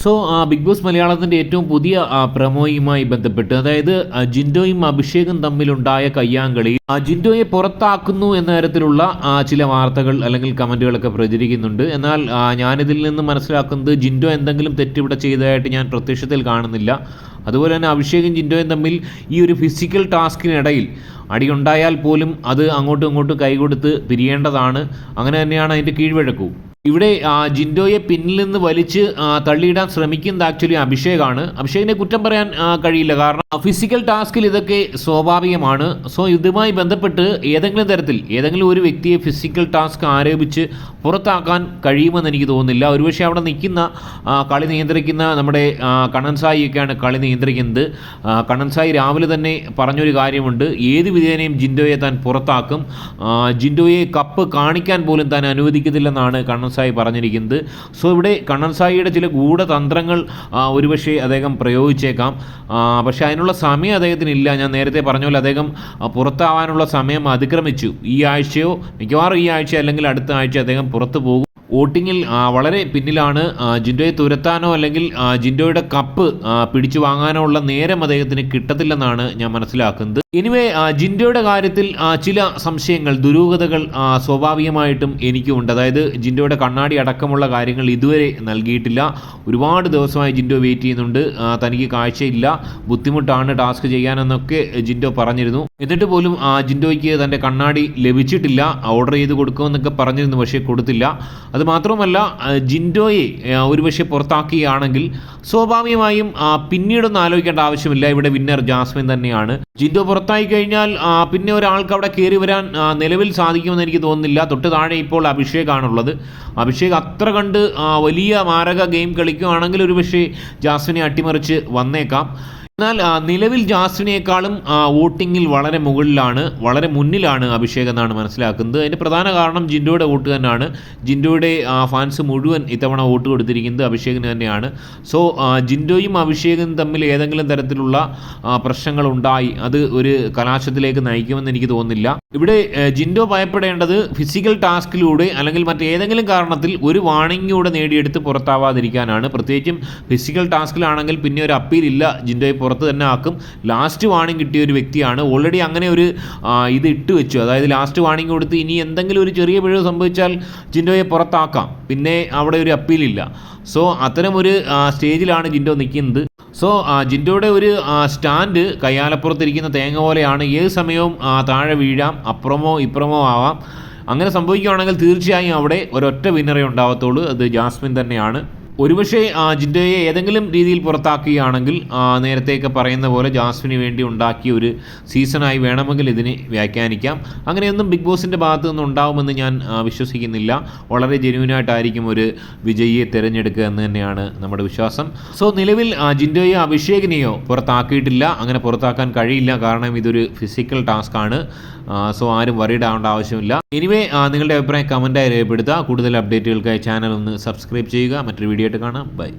So big boss മലയാളത്തിന്റെ ഏറ്റവും പുതിയ പ്രമോയുമായി ബന്ധപ്പെട്ട് അതായത് ജിൻഡോയും അഭിഷേകും തമ്മിലുണ്ടായ കയ്യാങ്കളി ജിൻഡോയെ പുറത്താക്കുന്നു എന്ന തരത്തിലുള്ള ചില വാർത്തകൾ അല്ലെങ്കിൽ കമന്റുകളൊക്കെ പ്രചരിക്കുന്നുണ്ട്. എന്നാൽ ഞാനിതിൽ നിന്ന് മനസ്സിലാക്കുന്നത് ജിൻഡോ എന്തെങ്കിലും തെറ്റിവിടെ ചെയ്തതായിട്ട് ഞാൻ പ്രത്യക്ഷത്തിൽ കാണുന്നില്ല. അതുപോലെ തന്നെ അഭിഷേകും ജിൻഡോയും തമ്മിൽ ഈ ഒരു ഫിസിക്കൽ ടാസ്കിനിടയിൽ അടിയുണ്ടായാൽ പോലും അത് അങ്ങോട്ടും ഇങ്ങോട്ടും കൈകൊടുത്ത് പിരിയേണ്ടതാണ് അങ്ങനെ തന്നെയാണ് അതിന്റെ കീഴ്വഴക്കവും. ഇവിടെ ജിൻഡോയെ പിന്നിൽ നിന്ന് വലിച്ച് തള്ളിയിടാൻ ശ്രമിക്കുന്നത് ആക്ച്വലി അഭിഷേകാണ്. അഭിഷേകിനെ കുറ്റം പറയാൻ കഴിയില്ല. കാരണം ഫിസിക്കൽ ടാസ്കിൽ ഇതൊക്കെ സ്വാഭാവികമാണ്. സോ ഇതുമായി ബന്ധപ്പെട്ട് ഏതെങ്കിലും തരത്തിൽ ഏതെങ്കിലും ഒരു വ്യക്തിയെ ഫിസിക്കൽ ടാസ്ക് ആരോപിച്ച് പുറത്താക്കാൻ കഴിയുമെന്ന് എനിക്ക് തോന്നുന്നില്ല. ഒരുപക്ഷെ അവിടെ നിൽക്കുന്ന കളി നിയന്ത്രിക്കുന്ന നമ്മുടെ കണ്ണൻ സായിയൊക്കെയാണ് കളി നിയന്ത്രിക്കുന്നത്. കണ്ണൻ സായി രാവിലെ തന്നെ പറഞ്ഞൊരു കാര്യമുണ്ട്. ഏത് വിധേനയും ജിൻഡോയെ താൻ പുറത്താക്കും. ജിൻഡോയെ കപ്പ് കാണിക്കാൻ പോലും താൻ അനുവദിക്കത്തില്ലെന്നാണ് കണ്ണൻ സായി പറഞ്ഞിരിക്കുന്നത്. സോ ഇവിടെ കണ്ണൻസായിയുടെ ചില ഗൂഢതന്ത്രങ്ങൾ ഒരുപക്ഷെ അദ്ദേഹം പ്രയോഗിച്ചേക്കാം. പക്ഷേ അതിനുള്ള സമയം അദ്ദേഹത്തിന് ഇല്ല ഞാൻ നേരത്തെ പറഞ്ഞ പോലെ അദ്ദേഹം പുറത്താവാനുള്ള സമയം അതിക്രമിച്ചു. ഈ ആഴ്ചയോ മിക്കവാറും ഈ ആഴ്ച അല്ലെങ്കിൽ അടുത്ത ആഴ്ച അദ്ദേഹം പുറത്തു പോകും. വോട്ടിങ്ങിൽ വളരെ പിന്നിലാണ് ജിൻഡോയെ തുരത്താനോ അല്ലെങ്കിൽ ജിൻഡോയുടെ കപ്പ് പിടിച്ചു വാങ്ങാനോ ഉള്ള നേരം അദ്ദേഹത്തിന് കിട്ടത്തില്ലെന്നാണ് ഞാൻ മനസ്സിലാക്കുന്നത്. ഇനിവേ ജിൻഡോയുടെ കാര്യത്തിൽ ചില സംശയങ്ങൾ ദുരൂഹതകൾ സ്വാഭാവികമായിട്ടും എനിക്കുമുണ്ട് അതായത് ജിൻഡോയുടെ കണ്ണാടി അടക്കമുള്ള കാര്യങ്ങൾ ഇതുവരെ നൽകിയിട്ടില്ല. ഒരുപാട് ദിവസമായി ജിൻഡോ വെയിറ്റ് ചെയ്യുന്നുണ്ട്. തനിക്ക് കാഴ്ചയില്ല. ബുദ്ധിമുട്ടാണ് ടാസ്ക് ചെയ്യാനെന്നൊക്കെ ജിൻഡോ പറഞ്ഞിരുന്നു. എന്നിട്ട് പോലും ജിൻഡോയ്ക്ക് തന്റെ കണ്ണാടി ലഭിച്ചിട്ടില്ല. ഓർഡർ ചെയ്ത് കൊടുക്കുമെന്നൊക്കെ പറഞ്ഞിരുന്നു പക്ഷേ കൊടുത്തില്ല. അത് മാത്രമല്ല ആ, ജിൻഡോയെ ഒരുപക്ഷെ പുറത്താക്കുകയാണെങ്കിൽ സ്വാഭാവികമായും പിന്നീടൊന്നും ആലോചിക്കേണ്ട ആവശ്യമില്ല. ഇവിടെ വിന്നർ ജാസ്മിൻ തന്നെയാണ്. ജിൻഡോ പുറത്തായി കഴിഞ്ഞാൽ പിന്നെ ഒരാൾക്ക് അവിടെ കയറി വരാൻ നിലവിൽ സാധിക്കുമെന്ന് എനിക്ക് തോന്നുന്നില്ല. തൊട്ട് താഴെ ഇപ്പോൾ അഭിഷേകാണുള്ളത്. അഭിഷേക് അത്ര കണ്ട് വലിയ മാരക ഗെയിം കളിക്കുകയാണെങ്കിൽ ഒരുപക്ഷെ ജാസ്മിനെ അട്ടിമറിച്ച് വന്നേക്കാം. എന്നാൽ നിലവിൽ ജാസ്വിനേക്കാളും വോട്ടിങ്ങിൽ വളരെ മുകളിലാണ് വളരെ മുന്നിലാണ് അഭിഷേക് എന്നാണ് മനസ്സിലാക്കുന്നത്. അതിന്റെ പ്രധാന കാരണം ജിൻഡോയുടെ വോട്ട് തന്നെയാണ്. ജിൻഡോയുടെ ഫാൻസ് മുഴുവൻ ഇത്തവണ വോട്ട് കൊടുത്തിരിക്കുന്നത് അഭിഷേകിന് തന്നെയാണ്. സോ ജിൻഡോയും അഭിഷേകും തമ്മിൽ ഏതെങ്കിലും തരത്തിലുള്ള പ്രശ്നങ്ങൾ ഉണ്ടായി അത് ഒരു കലാശത്തിലേക്ക് നയിക്കുമെന്ന് എനിക്ക് തോന്നുന്നില്ല. ഇവിടെ ജിൻഡോ ഭയപ്പെടേണ്ടത് ഫിസിക്കൽ ടാസ്കിലൂടെ അല്ലെങ്കിൽ മറ്റേതെങ്കിലും കാരണത്തിൽ ഒരു വാണിങ്ങിലൂടെ നേടിയെടുത്ത് പുറത്താവാതിരിക്കാനാണ്. പ്രത്യേകിച്ചും ഫിസിക്കൽ ടാസ്കിലാണെങ്കിൽ പിന്നെ ഒരു അപ്പീൽ ഇല്ല ജിൻഡോയെ പുറത്ത് തന്നെ ആക്കും. ലാസ്റ്റ് വാണിംഗ് കിട്ടിയ ഒരു വ്യക്തിയാണ്. ഓൾറെഡി അങ്ങനെ ഒരു ഇത് ഇട്ട് വെച്ചു. അതായത് ലാസ്റ്റ് വാണിംഗ് കൊടുത്ത് ഇനി എന്തെങ്കിലും ഒരു ചെറിയ പിഴവ് സംഭവിച്ചാൽ ജിൻഡോയെ പുറത്താക്കാം. പിന്നെ അവിടെ ഒരു അപ്പീലില്ല സോ അത്തരമൊരു ഒരു സ്റ്റേജിലാണ് ജിൻഡോ നിൽക്കുന്നത്. സോ ജിൻഡോയുടെ ഒരു സ്റ്റാൻഡ് കയ്യാലപ്പുറത്തിരിക്കുന്ന തേങ്ങ പോലെയാണ്. ഏത് സമയവും താഴെ വീഴാം. അപ്പുറമോ ഇപ്പുറമോ ആവാം. അങ്ങനെ സംഭവിക്കുകയാണെങ്കിൽ തീർച്ചയായും അവിടെ ഒരൊറ്റ വിന്നറേ ഉണ്ടാവത്തുള്ളൂ. അത് ജാസ്മിൻ തന്നെയാണ്. ഒരുപക്ഷെ ജിൻഡോയെ ഏതെങ്കിലും രീതിയിൽ പുറത്താക്കുകയാണെങ്കിൽ നേരത്തെയൊക്കെ പറയുന്ന പോലെ ജാസ്മിന് വേണ്ടി ഉണ്ടാക്കിയ ഒരു സീസണായി വേണമെങ്കിൽ ഇതിനെ വ്യാഖ്യാനിക്കാം. അങ്ങനെയൊന്നും ബിഗ് ബോസിന്റെ ഭാഗത്തു നിന്ന് ഉണ്ടാവുമെന്ന് ഞാൻ വിശ്വസിക്കുന്നില്ല. വളരെ ജെന്യൂനായിട്ടായിരിക്കും ഒരു വിജയിയെ തിരഞ്ഞെടുക്കുക എന്ന് തന്നെയാണ് നമ്മുടെ വിശ്വാസം. സോ നിലവിൽ ജിൻഡോയെ അഭിഷേകിനെയോ പുറത്താക്കിയിട്ടില്ല. അങ്ങനെ പുറത്താക്കാൻ കഴിയില്ല. കാരണം ഇതൊരു ഫിസിക്കൽ ടാസ്ക് ആണ്. സോ ആരും വറീഡ് ആവേണ്ട ആവശ്യമില്ല. എനിവേ നിങ്ങളുടെ അഭിപ്രായം കമന്റായി രേഖപ്പെടുത്തുക. കൂടുതൽ അപ്ഡേറ്റുകൾക്കായി ചാനൽ ഒന്ന് സബ്സ്ക്രൈബ് ചെയ്യുക. മറ്റൊരു വീഡിയോ ആയിട്ട് കാണാം. ബൈ.